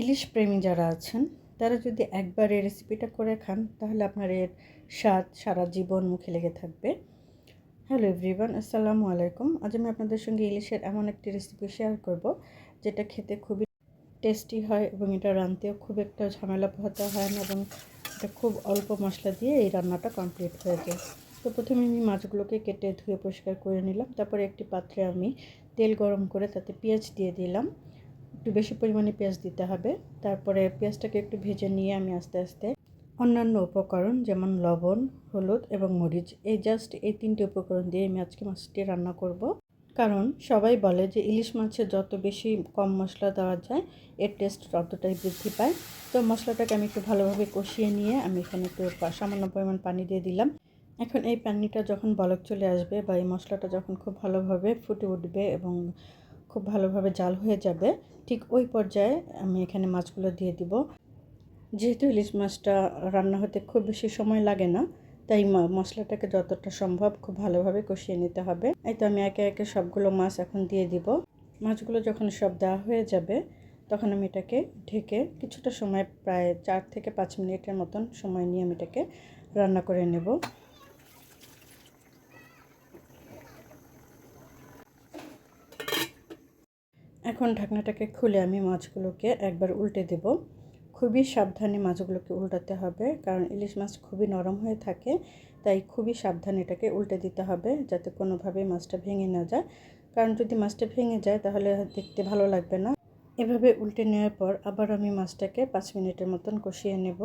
ইলিশ প্রেমী যারা আছেন, তারা যদি একবার এই রেসিপিটা করে খান, তাহলে আপনার এর স্বাদ সারা জীবন মুখে লেগে থাকবে। হ্যালো এভরিওয়ান আসসালামু আলাইকুম। আজ আমি আপনাদের সঙ্গে ইলিশের এমন একটি রেসিপি শেয়ার করব, যেটা খেতে খুবই টেস্টি হয় এবং এটা রাঁধতেও খুব একটা ঝামেলা পোহাতে হয় না এবং এটা খুব অল্প মশলা দিয়ে এই রান্নাটা কমপ্লিট হয়ে যায়। তো প্রথমে আমি মাছগুলোকে কেটে ধুয়ে পরিষ্কার করে নিলাম, তারপরে একটি পাত্রে আমি তেল গরম করে তাতে পেঁয়াজ দিয়ে দিলাম। একটু বেশি পরিমাণে পেঁয়াজ দিতে হবে। তারপরে পেঁয়াজটাকে একটু ভেজে নিয়ে আমি আস্তে আস্তে অন্যান্য উপকরণ যেমন লবণ, হলুদ এবং মরিচ, এই জাস্ট এই তিনটি উপকরণ দিয়ে আমি আজকে মাছটি রান্না করব। কারণ সবাই বলে যে ইলিশ মাছে যত বেশি কম মশলা দেওয়া যায়, এর টেস্ট ততটাই বৃদ্ধি পায়। তো মশলাটাকে আমি একটু ভালোভাবে কষিয়ে নিয়ে আমি এখানে একটু সামান্য পরিমাণ পানি দিয়ে দিলাম। এখন এই পানিটা যখন বলক চলে আসবে বা এই মশলাটা যখন খুব ভালোভাবে ফুটে উঠবে এবং খুব ভালোভাবে জাল হয়ে যাবে। ঠিক ওই পর্যায়ে আমি এখানে মাছগুলো দিয়ে দিব। যেহেতু ইলিশ মাছটা রান্না হতে খুব বেশি সময় লাগে না, তাই মশলাটাকে যতটা সম্ভব খুব ভালোভাবে কষিয়ে নিতে হবে। এই তো আমি একে একে সবগুলো মাছ এখন দিয়ে দিব। মাছগুলো যখন সব দেওয়া হয়ে যাবে, তখন আমি এটাকে ঢেকে কিছুটা সময়, প্রায় চার থেকে পাঁচ মিনিটের মতন সময় নিয়ে আমি এটাকে রান্না করে নেব। এখন ঢাকনাটাকে খুলে আমি মাছগুলোকে একবার উল্টে দেব। খুবই সাবধানে মাছগুলোকে উল্টাতে হবে, কারণ ইলিশ মাছ খুবই নরম হয়ে থাকে, তাই খুবই সাবধানে এটাকে উল্টে দিতে হবে যাতে কোনোভাবে মাছটা ভেঙে না যায়। কারণ যদি মাছটা ভেঙে যায় তাহলে দেখতে ভালো লাগবে না। এভাবে উল্টে নেওয়ার পর আবার আমি মাছটাকে পাঁচ মিনিটের মতন কষিয়ে নেব।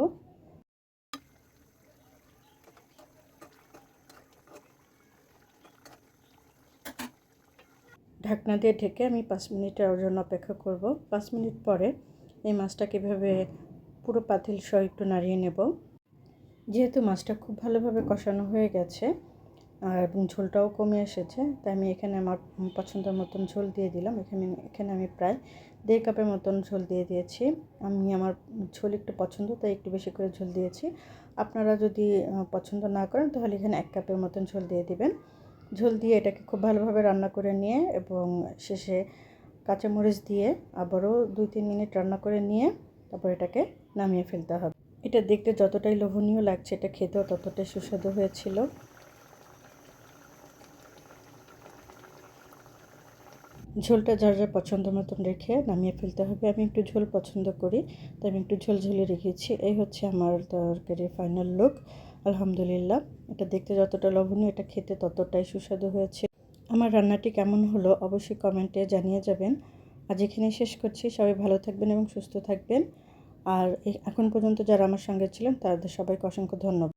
ঢাকনা দিয়ে ঢেকে আমি পাঁচ মিনিটের জন্য অপেক্ষা করব। পাঁচ মিনিট পরে এই মাছটাকে এভাবে পুরো পাতিল সহ একটু নাড়িয়ে নেব। যেহেতু মাছটা খুব ভালোভাবে কষানো হয়ে গেছে আর এবং ঝোলটাও কমে এসেছে, তাই আমি এখানে আমার পছন্দের মতন ঝোল দিয়ে দিলাম। এখানে এখানে আমি প্রায় দেড় কাপের মতন ঝোল দিয়ে দিয়েছি। আমি আমার ঝোল একটু পছন্দ, তাই একটু বেশি করে ঝোল দিয়েছি। আপনারা যদি পছন্দ না করেন তাহলে এখানে এক কাপের মতন ঝোল দিয়ে দিবেন। ঝোল দিয়ে এটাকে খুব ভালোভাবে রান্না করে নিয়ে এবং শেষে কাঁচামরিচ দিয়ে আবারও দুই তিন মিনিট রান্না করে নিয়ে তারপর এটাকে নামিয়ে ফেলতে হবে। এটা দেখতে যতটাই লোভনীয় লাগছে, এটা খেতেও ততটাই সুস্বাদু হয়েছিল। ঝোলটা যার যার পছন্দ মতন রেখে নামিয়ে ফেলতে হবে। আমি একটু ঝোল পছন্দ করি, তাই আমি একটু ঝোল ঝোলে রেখেছি। এই হচ্ছে আমার তরকারির ফাইনাল লুক আলহামদুলিল্লাহ, এটা দেখতে যতটা লোভনীয়, এটা খেতে ততটাই সুস্বাদু হয়েছে। আমার রান্নাটি কেমন হলো অবশ্যই কমেন্টে জানিয়ে যাবেন। আজ এখানে শেষ করছি। সবাই ভালো থাকবেন এবং সুস্থ থাকবেন। আর এখন পর্যন্ত যারা আমার সঙ্গে ছিলেন, তাদের সবাইকে অসংখ্য ধন্যবাদ।